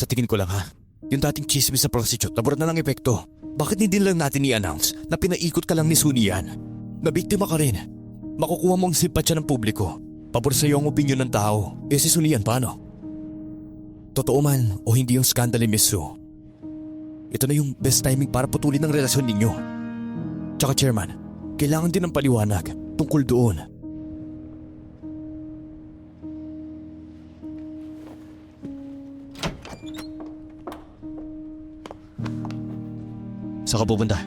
Sa tingin ko lang ha, yung dating chismis sa prostitute naburat na lang epekto. Bakit hindi lang natin i-announce na pinaikot ka lang ni Suni yan? Nabiktima ka rin. Makukuha mo ang simpatsya ng publiko. Pabor sa'yo ang opinyon ng tao. Eh si Suni yan, paano? Totoo man o hindi yung scandal ni Miss Sue, ito na yung best timing para putulin ang relasyon ninyo. Tsaka chairman, kailangan din ng paliwanag tungkol doon. Saan ka pupunta?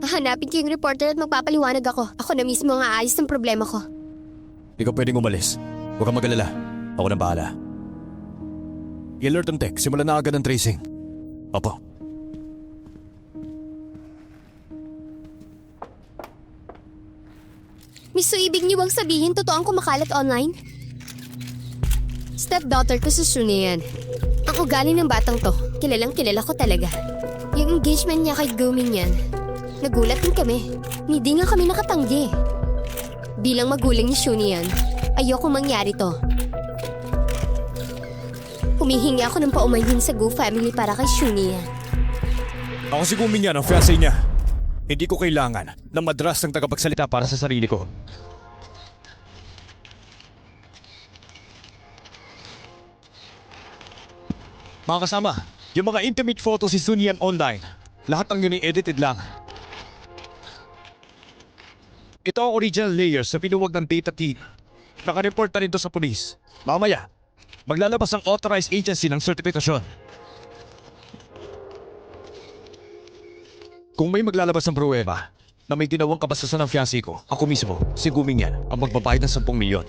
Hahanapin ko yung reporter at magpapaliwanag ako. Ako na mismo ang aayos ng problema ko. Ikaw pwedeng umalis. Huwag kang magalala. Ako nang bahala. I-alert ang tech. Simulan na agad ang tracing. Opo. Miss, so ibig niyo bang sabihin totoo ang kumakalat online? Stepdaughter ko si Shuna yan. Ang ugali ng batang to, kilalang kilala ko talaga. Yung engagement niya kay Guming yan, nagulat din kami. Hindi nga kami nakatanggi. Bilang magulang ni Shuni yan, ayoko mangyari to. Humihingi ako ng paumanhin sa Go family para kay Shuni yan. Ako si Guming yan, ang fiancé niya. Hindi ko kailangan na madras ng tagapagsalita para sa sarili ko. Mga kasama, yung mga intimate photos si Sunyan online, lahat ng yun edited lang. Ito ang original layers sa pinuwag ng data team. Nakareport na rin to sa polis. Mamaya, maglalabas ang authorized agency ng sertifikasyon. Kung may maglalabas ng pruweba na may ginawang kabastusan ng fiancé ko, ako mismo, si Guming yan, ang magbabayad ng 10 milyon.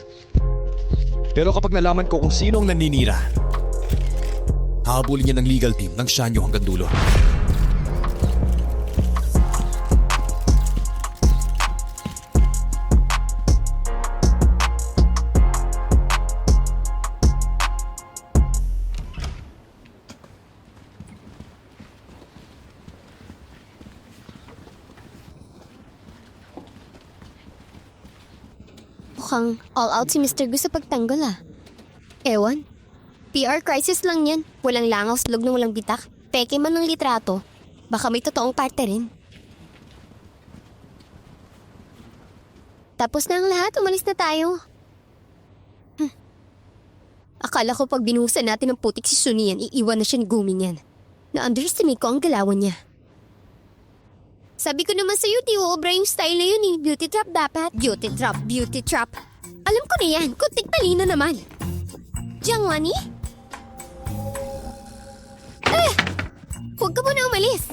Pero kapag nalaman ko kung sino ang naninira, hahabulin niya ng legal team ng Shanyo hanggang dulo. Mukhang all out si Mr. Gu sa pagtanggol ah. Ewan. PR crisis lang yan. Walang langaw sa loob ng walang bitak. Peke man ng litrato. Baka may totoong parte rin. Tapos na ang lahat, umalis na tayo. Hmm. Akala ko pag binuhusan natin ng putik si Sunian, iiwan na siya ni Guming yan. Na-underestimate ko ang galawan niya. Sabi ko naman sa'yo, di uobra yung style na yun eh. Beauty trap dapat. Beauty trap, beauty trap. Alam ko na yan, kunting talino naman. Jiangwani? Eh! Huwag ka muna umalis.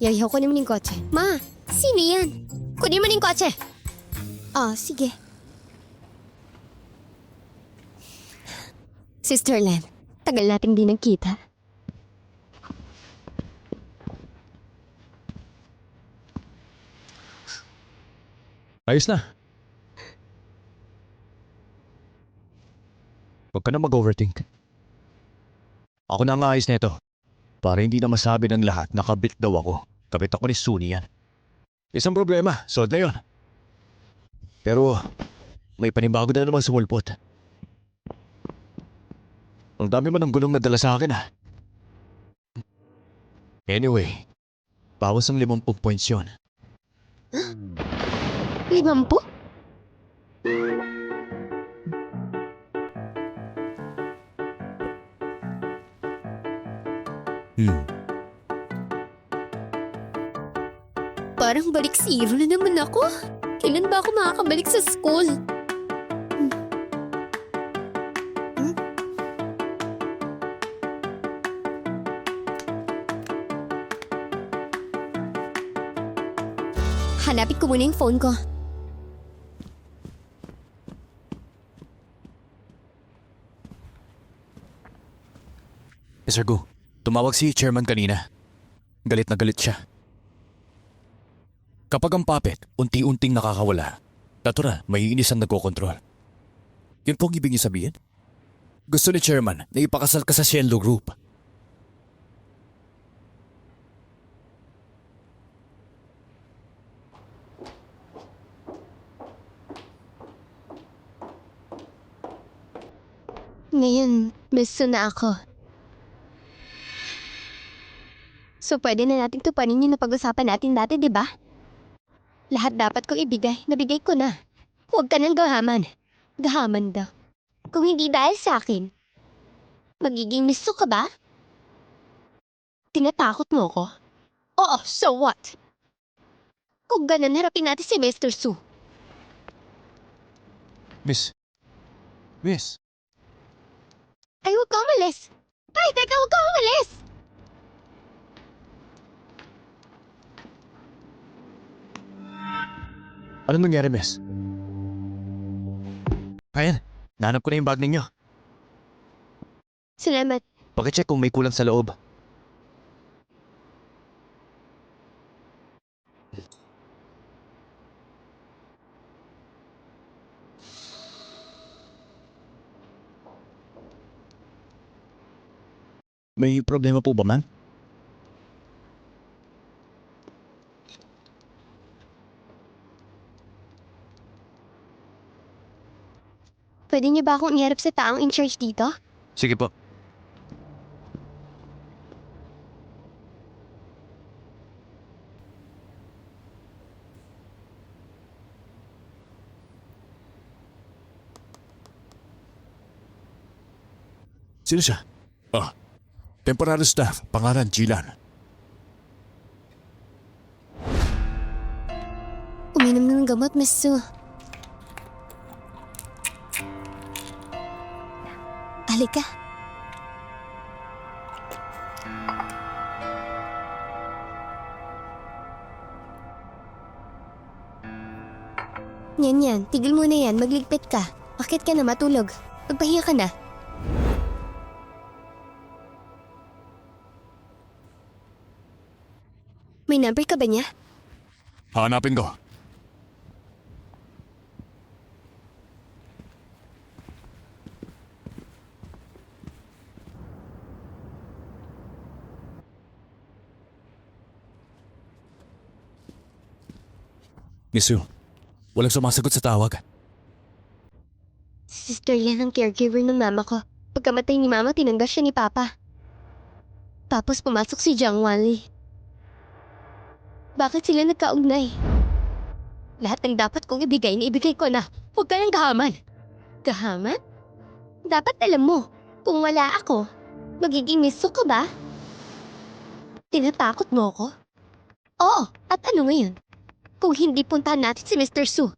Yayaw ko naman yung kotse. Ma, sino yan? Kunin mo na yung kotse. Ah, sige. Sister Len, tagal nating di nagkita. Ayos na. Huwag ka na mag-overthink. Ako na ang ayos nito. Para hindi na masabi ng lahat na kabit daw ako. Kabit ako ni Suni yan. Isang problema, solved na yun. Pero, may panibago na naman sumulpot. Ang dami mo ng gulong na dala sa akin ah. Anyway, bawas ng 50 points yun. Limampu? Hmm. Parang balik zero na naman ako. Kailan ba ako makakabalik sa school? Hmm. Hmm? Hanapin ko muna yung phone ko. Mr. Gu, Tumawag si chairman kanina. Galit na galit siya. Kapag ang puppet, unti-unting nakakawala, natural, may inis ang nagkokontrol. Yun po ang ibig niyo sabihin? Gusto ni chairman na ipakasal ka sa Shenlo Group. Ngayon, gusto na ako. So, pwede na natin tupanin yung napag-usapan natin dati, di ba? Lahat dapat kong ibigay, nabigay ko na. Huwag ka nang gahaman. Gahaman daw. Kung hindi dahil sa akin, magiging misto ka ba? Tinatakot mo ko? Oo, so what? Kung ganun, harapin natin si Mr. Su. Miss. Miss. Ay, huwag ka umalis. Ay, teka, huwag ka umalis. Ano nangyari, miss? Ayan, nanap ko na yung bag ninyo. Salamat. Pakicheck kung may kulang sa loob. May problema po ba, ma'am? Pwede niyo ba akong iharap sa taong in charge dito? Sige po. Sino siya? Ah, temporary staff, pangalan Jilan. Uminom na ng gamot, Miss Su. Halika. Yan yan, tigil muna yan, magligpit ka. Bakit ka na matulog? Magpahinga ka na. May number ka ba niya? Hanapin ko. Misu, walang sumasagot sa tawag. Si Sister yan ang caregiver ng mama ko. Pagkamatay ni mama, tinanggal siya ni papa. Tapos pumasok si Jiang Wali. Bakit sila nagkaugnay? Lahat ng dapat kong ibigay, naibigay ko na. Huwag ka nang gahaman. Gahaman? Dapat alam mo, kung wala ako, magiging miso ka ba? Tinatakot mo ako? Oo, at ano ngayon? Kung hindi puntahan natin si Mr. Su,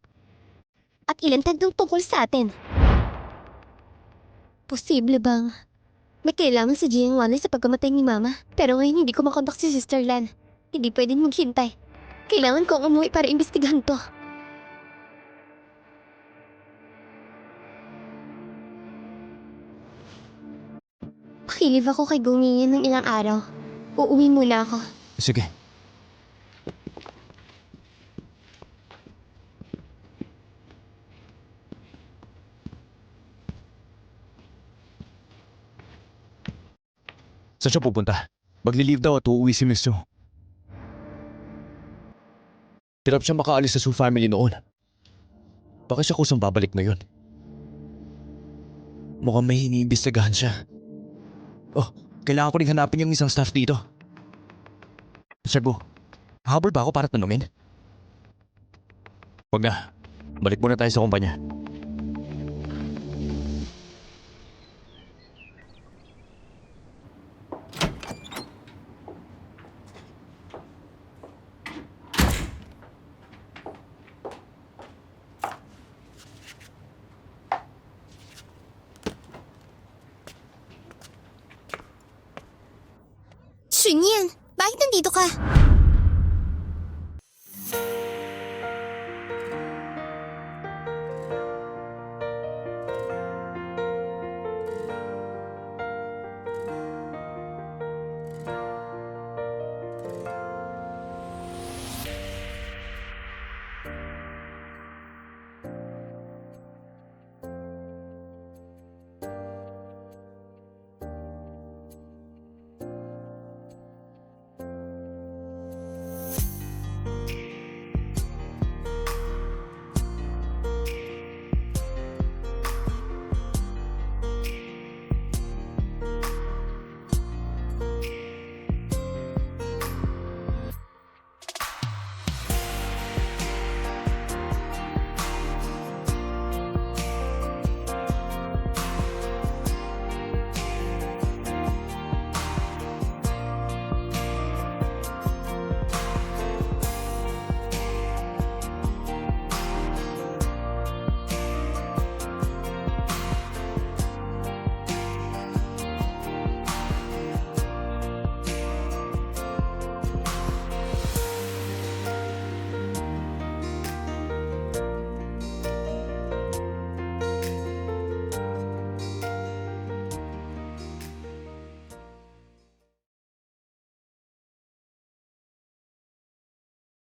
at ilan tagdong tungkol sa atin. Posible bang may kailangan si Jiang Wally sa pagkamatay ni Mama? Pero ngayon hindi ko makontak si Sister Lan. Hindi pwedeng maghintay. Kailangan kong umuwi para imbestigahan to. Pakilive ako kay Gungingin ng ilang araw. Uuwi muna ako. Sige. Saan siya pupunta? Magli-leave daw at uuwi si Miss Su. Hirap siya makaalis sa Su family noon. Bakit siya kusang babalik ngayon? Mukhang may iniimbestigahan siya. Oh, kailangan ko rin hanapin yung isang staff dito. Sir Bu, habol ba ako para tanungin? Huwag na. Balik muna tayo sa kumpanya. Shunyan, bakit nandito ka?